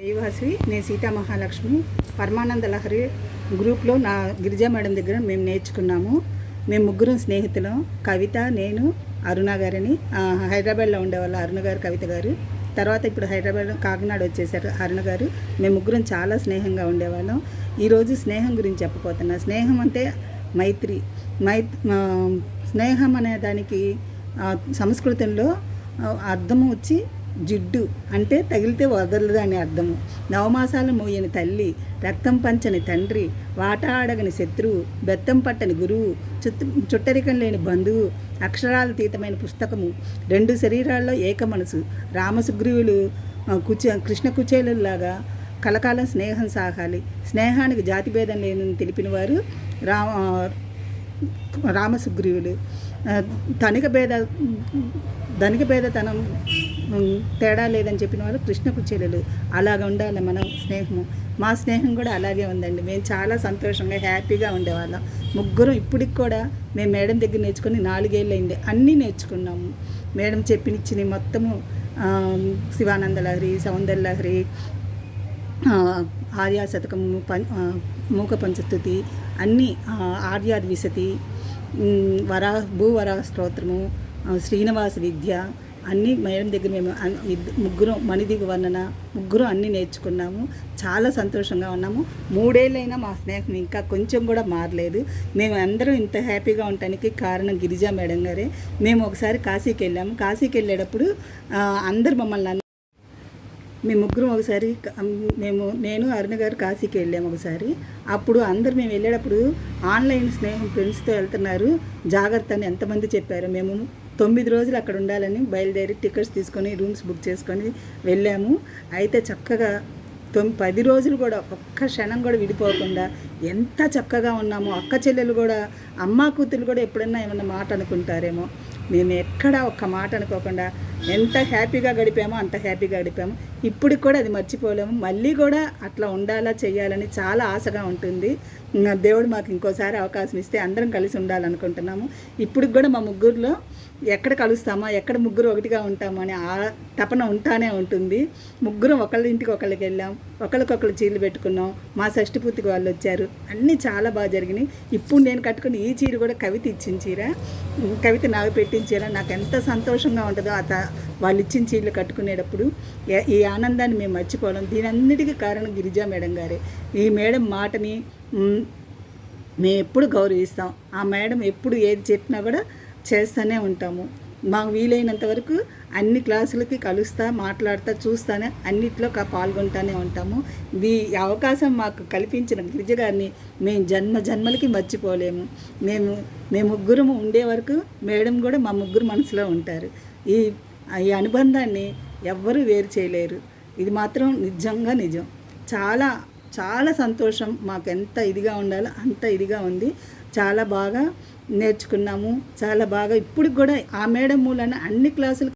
దైవాసి నేను సీతా మహాలక్ష్మి పరమానంద లహరి గ్రూప్లో నా గిరిజా మేడం దగ్గర మేము నేర్చుకున్నాము. మేము ముగ్గురం స్నేహితులం. కవిత నేను అరుణ గారని. హైదరాబాద్లో ఉండేవాళ్ళు అరుణ గారు కవిత గారు. తర్వాత ఇప్పుడు హైదరాబాద్ కాకినాడ వచ్చేసారు అరుణ గారు. మేము ముగ్గురం చాలా స్నేహంగా ఉండేవాళ్ళం. ఈరోజు స్నేహం గురించి చెప్పబోతున్నా. స్నేహం అంటే మైత్రి. మై స్నేహం అనే దానికి సంస్కృతంలో అర్థం వచ్చి జిడ్డు అంటే తగిలితే వదలదు అని అర్థము. నవమాసాలు మోయని తల్లి రక్తం పంచని తండ్రి వాట ఆడగని శత్రువు బెత్తం పట్టని గురువు చుట్టు చుట్టరికం లేని బంధువు అక్షరాల తీతమైన పుస్తకము రెండు శరీరాల్లో ఏక మనసు రామసుగ్రీవులు ఆ, కుచ కృష్ణ కుచేలులాగా కలకాలం స్నేహం సాగాలి. స్నేహానికి జాతి భేదం లేదని తెలిపిన వారు రా రామసుగ్రీవులు. ధనిక భేద ధనిక భేదతనం తేడా లేదని చెప్పిన వాళ్ళు కృష్ణకు చెల్లెలు అలాగ ఉండాలి మనం స్నేహము. మా స్నేహం కూడా అలాగే ఉందండి. మేము చాలా సంతోషంగా హ్యాపీగా ఉండేవాళ్ళం. ముగ్గురం ఇప్పటికి కూడా మేము మేడం దగ్గర నేర్చుకుని నాలుగేళ్ళు అయింది అన్నీ నేర్చుకున్నాము. మేడం చెప్పినిచ్చిన మొత్తము శివానంద లహరి సౌందర్య లహరి ఆర్యా శతకము పం మూక పంచస్థుతి అన్నీ ఆ, విశతి వరా భూవరా స్తోత్రము శ్రీనివాస విద్య అన్నీ మేడం దగ్గర మేము అన్- ఇద్ద- ముగ్గురం మణిదిగ వర్ణన ముగ్గురం అన్నీ నేర్చుకున్నాము. చాలా సంతోషంగా ఉన్నాము. మూడేళ్ళైనా మా స్నేహం ఇంకా కొంచెం కూడా మారలేదు. మేము అందరం ఇంత హ్యాపీగా ఉండటానికి కారణం గిరిజా మేడం గారే. మేము ఒకసారి కాశీకి వెళ్ళాము. కాశీకి వెళ్ళేటప్పుడు అందరు మమ్మల్ని మేము ముగ్గురం ఒకసారి మేము నేను అరుణ గారు కాశీకి వెళ్ళాము ఒకసారి. అప్పుడు అందరు మేము వెళ్ళేటప్పుడు ఆన్లైన్ స్నేహం ఫ్రెండ్స్తో వెళ్తున్నారు. జాగ్రత్త అని ఎంతమంది చెప్పారు. మేము తొమ్మిది రోజులు అక్కడ ఉండాలని బయలుదేరి టికెట్స్ తీసుకొని రూమ్స్ బుక్ చేసుకొని వెళ్ళాము. అయితే చక్కగా తొమ్మి పది రోజులు కూడా ఒక్క క్షణం కూడా విడిపోకుండా ఎంత చక్కగా ఉన్నామో అక్క చెల్లెలు కూడా అమ్మ కూతురు కూడా ఎప్పుడన్నా ఏమన్నా మాట అనుకుంటారేమో. మేము ఎక్కడ ఒక్క మాట అనుకోకుండా ఎంత హ్యాపీగా గడిపామో అంత హ్యాపీగా గడిపాము. ఇప్పటికి కూడా అది మర్చిపోలేము. మళ్ళీ కూడా అట్లా ఉండాలా చేయాలని చాలా ఆశగా ఉంటుంది. దేవుడు మాకు ఇంకోసారి అవకాశం ఇస్తే అందరం కలిసి ఉండాలనుకుంటున్నాము. ఇప్పటికి కూడా మా ముగ్గురులో ఎక్కడ కలుస్తామా ఎక్కడ ముగ్గురు ఒకటిగా ఉంటామా అని ఆ తపన ఉంటానే ఉంటుంది. ముగ్గురం ఒకళ్ళ ఇంటికి ఒకళ్ళకి వెళ్ళాం ఒకరికొకరు చీరలు పెట్టుకున్నాం. మా షష్టి పూర్తికి వాళ్ళు వచ్చారు. అన్నీ చాలా బాగా జరిగినాయి. ఇప్పుడు నేను కట్టుకుని ఈ చీర కూడా కవిత ఇచ్చిన చీర. కవిత నాకు పెట్టిన చీర. నాకు ఎంత సంతోషంగా ఉంటుందో ఆ త- వాళ్ళు ఇచ్చిన చీరలు కట్టుకునేటప్పుడు ఈ ఆనందాన్ని మేము మర్చిపోవడం దీని అన్నిటికీ కారణం గిరిజా మేడం గారే. ఈ మేడం మాటని మేము ఎప్పుడు గౌరవిస్తాం. ఆ మేడం ఎప్పుడు ఏది చెప్పినా కూడా చేస్తూనే ఉంటాము. మాకు వీలైనంత వరకు అన్ని క్లాసులకి కలుస్తా మాట్లాడుతా చూస్తానే అన్నిట్లో కా- పాల్గొంటానే ఉంటాము. ఈ అవకాశం మాకు కల్పించిన గిరిజ గారిని మేము జన్మ జన్మలకి మర్చిపోలేము. మేము మేము ముగ్గురు ఉండే వరకు మేడం కూడా మా ముగ్గురు మనసులో ఉంటారు. ఈ ఈ అనుబంధాన్ని ఎవ్వరూ వేరు చేయలేరు. ఇది మాత్రం నిజంగా నిజం. చాలా చాలా సంతోషం మాకు ఎంత ఇదిగా ఉండాలో అంత ఇదిగా ఉంది. చాలా బాగా నేర్చుకున్నాము. చాలా బాగా ఇప్పుడు కూడా ఆ మేడం మూలన అన్ని క్లాసులు